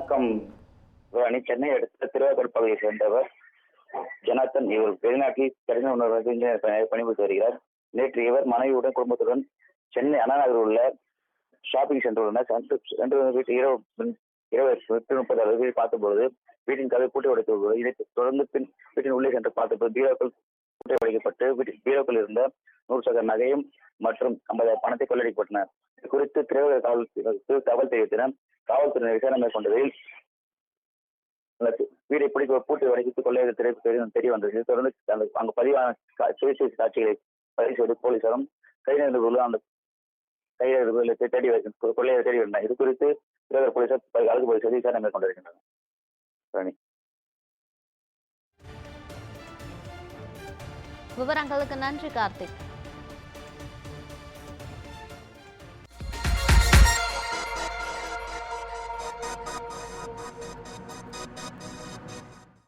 வணக்கம். ரோஹிணி சென்னை அடுத்த திருவாரூர் பகுதியை சேர்ந்தவர். ஜனார்த்தன் இவர் வெளிநாட்டில் கடின உணர்வு இன்ஜினியர் பணிபுரிந்து வருகிறார். நேற்று இவர் மனைவியுடன் குடும்பத்துடன் சென்னை அண்ணாநகர் உள்ள ஷாப்பிங் சென்டர் சென்று வீட்டு இரவு இரவு எட்டு முப்பது அளவில் பார்த்தபொழுது வீட்டின் கதவை பூட்டி உடைத்து இதை தொடர்ந்து பின் வீட்டின் உள்ளே சென்று பார்த்தபோது பீரோக்கள் பூட்டி உடைக்கப்பட்டு வீட்டில் பீரோக்கள் இருந்த நூறு சதவீத நகையும் மற்றும் ஐம்பதாயிரம் பணத்தை கொள்ளடிக்கப்பட்டனர் குறித்து திரையுலக காவல் தகவல் தெரிவித்தனர். காவல்துறையினர் விசாரணை மேற்கொண்டதில் வீடை பிடிக்க பூட்டி உடைத்து கொள்ளையர்கள் தெரிய தெரிய- தெரிய வந்தது தொடர்ந்து அந்த அங்கு பதிவான கா- காட்சிகளை பதிவு செய்து போலீசாரும் கைநகர்கள் அந்த கைநகர்களை தேடி கொள்ளையை தேடி வந்தனர் இது குறித்து திரையுலக போலீசார் அழகு போலீசார் விசாரணை மேற்கொண்டிருக்கின்றனர் ரோஹிணி. விவரங்களுக்கு நன்றி கார்த்திக்.